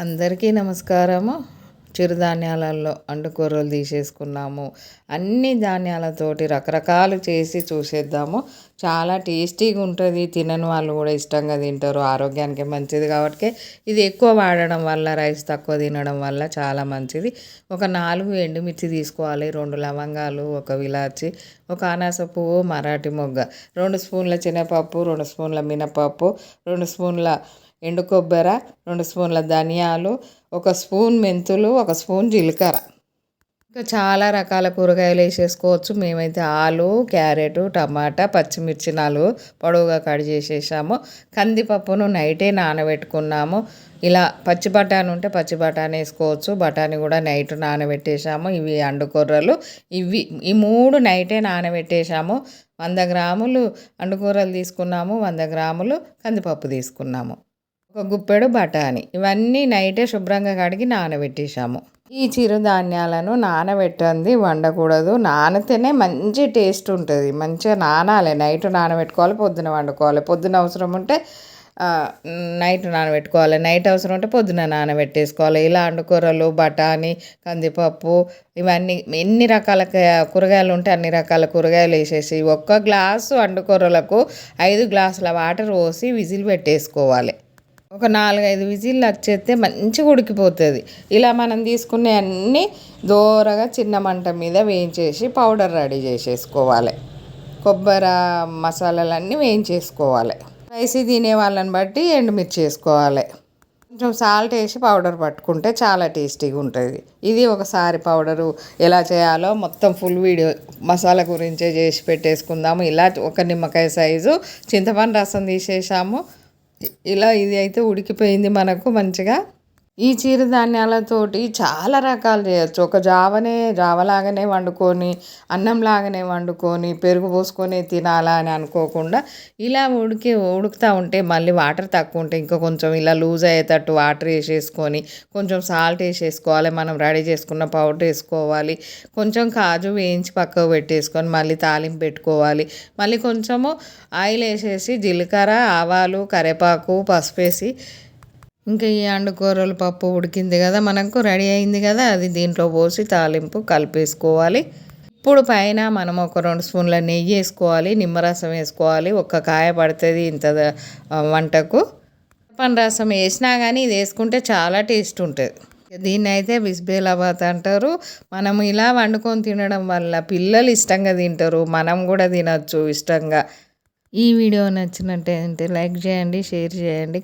అందరికీ నమస్కారము. చిరుధాన్యాలలో అండుకూరలు తీసేసుకున్నాము. అన్ని ధాన్యాలతోటి రకరకాలు చేసి చూసేద్దాము. చాలా టేస్టీగా ఉంటుంది తినని వాళ్ళు కూడా ఇష్టంగా తింటారు. ఆరోగ్యానికి మంచిది కాబట్టి ఇది ఎక్కువ వాడడం వల్ల రైస్ తక్కువ తినడం వల్ల చాలా మంచిది. ఒక నాలుగు ఎండుమిర్చి తీసుకోవాలి. రెండు లవంగాలు ఒక విలాచి ఒక అనాస పువ్వు మరాఠీ మొగ్గ. రెండు స్పూన్ల శనగపప్పు రెండు స్పూన్ల మినపప్పు రెండు స్పూన్ల ఎండు కొబ్బరి రెండు స్పూన్ల ధనియాలు ఒక స్పూన్ మెంతులు ఒక స్పూన్ జీలకర్ర. ఇంకా చాలా రకాల కూరగాయలు వేసేసుకోవచ్చు. మేమైతే ఆలు క్యారెట్ టమాటా పచ్చిమిర్చి నాలుగు పొడవుగా కట్ చేసేసాము. కందిపప్పును నైటే నానబెట్టుకున్నాము. ఇలా పచ్చి బఠానీ ఉంటే పచ్చి బఠానీ వేసుకోవచ్చు. బఠానీ కూడా నైట్ నానబెట్టేసాము. ఇవి అండుకూరలు ఇవి ఈ మూడు నైటే నానబెట్టేసాము. వంద గ్రాములు అండుకూరలు తీసుకున్నాము. వంద గ్రాములు కందిపప్పు తీసుకున్నాము. ఒక గుప్పెడు బఠానీ. ఇవన్నీ నైటే శుభ్రంగా కడిగి నానబెట్టేశాము. ఈ చిరుధాన్యాలను నానబెట్టండి వండకూడదు. నానితేనే మంచి టేస్ట్ ఉంటుంది. మంచిగా నానాలి. నైట్ నానబెట్టుకోవాలి పొద్దున వండుకోవాలి. పొద్దున అవసరం ఉంటే నైట్ నానబెట్టుకోవాలి. నైట్ అవసరం ఉంటే పొద్దున నానబెట్టేసుకోవాలి. ఇలా అండుకూరలు బఠానీ కందిపప్పు ఇవన్నీ ఎన్ని రకాల కూరగాయలు ఉంటే అన్ని రకాల కూరగాయలు వేసేసి ఒక్క గ్లాసు అండుకూరలకు ఐదు గ్లాసుల వాటర్ పోసి విజిల్ పెట్టేసుకోవాలి. ఒక నాలుగైదు విజిల్లు వచ్చేస్తే మంచిగా ఉడికిపోతుంది. ఇలా మనం తీసుకునే అన్నీ దోరగా చిన్న మంట మీద వేయించేసి పౌడర్ రెడీ చేసేసుకోవాలి. కొబ్బరి మసాలాలన్నీ వేయించేసుకోవాలి. స్పైసీ తినే వాళ్ళని బట్టి ఎండుమిర్చి వేసుకోవాలి. కొంచెం సాల్ట్ వేసి పౌడర్ పట్టుకుంటే చాలా టేస్టీగా ఉంటుంది. ఇది ఒకసారి పౌడరు ఎలా చేయాలో మొత్తం ఫుల్ వీడియో మసాలా గురించే చేసి పెట్టేసుకుందాము. ఇలా ఒక నిమ్మకాయ సైజు చింతపండు రసం తీసేసాము. ఇలా ఇది అయితే ఉడికిపోయింది మనకు మంచిగా. ఈ చిరుధాన్యాలతోటి చాలా రకాలు చేయొచ్చు. ఒక జావనే జావలాగానే వండుకొని అన్నంలాగానే వండుకొని పెరుగు పోసుకొని తినాలా అని అనుకోకుండా ఇలా ఉడికి ఉడుకుతూ ఉంటే మళ్ళీ వాటర్ తక్కువ ఉంటే ఇంకా కొంచెం ఇలా లూజ్ అయ్యేటట్టు వాటర్ వేసేసుకొని కొంచెం సాల్ట్ వేసేసుకోవాలి. మనం రెడీ చేసుకున్న పౌడర్ వేసుకోవాలి. కొంచెం కాజు వేయించి పక్కకు పెట్టేసుకొని మళ్ళీ తాలింపు పెట్టుకోవాలి. మళ్ళీ కొంచెము ఆయిల్ వేసేసి జీలకర్ర ఆవాలు కరివేపాకు పసుపు వేసి ఇంకా ఈ అండుకూరలు పప్పు ఉడికింది కదా మనకు రెడీ అయింది కదా అది దీంట్లో పోసి తాలింపు కలిపేసుకోవాలి. ఇప్పుడు పైన మనం ఒక రెండు స్పూన్ల నెయ్యి వేసుకోవాలి నిమ్మరసం వేసుకోవాలి. ఒక్క కాయ పడుతుంది ఇంత వంటకు. పని రసం వేసినా కానీ ఇది వేసుకుంటే చాలా టేస్ట్ ఉంటుంది. దీన్ని అయితే బిస్బేలాబాద్ అంటారు. మనం ఇలా వండుకొని తినడం వల్ల పిల్లలు ఇష్టంగా తింటారు. మనం కూడా తినచ్చు ఇష్టంగా. ఈ వీడియో నచ్చినట్టే లైక్ చేయండి షేర్ చేయండి.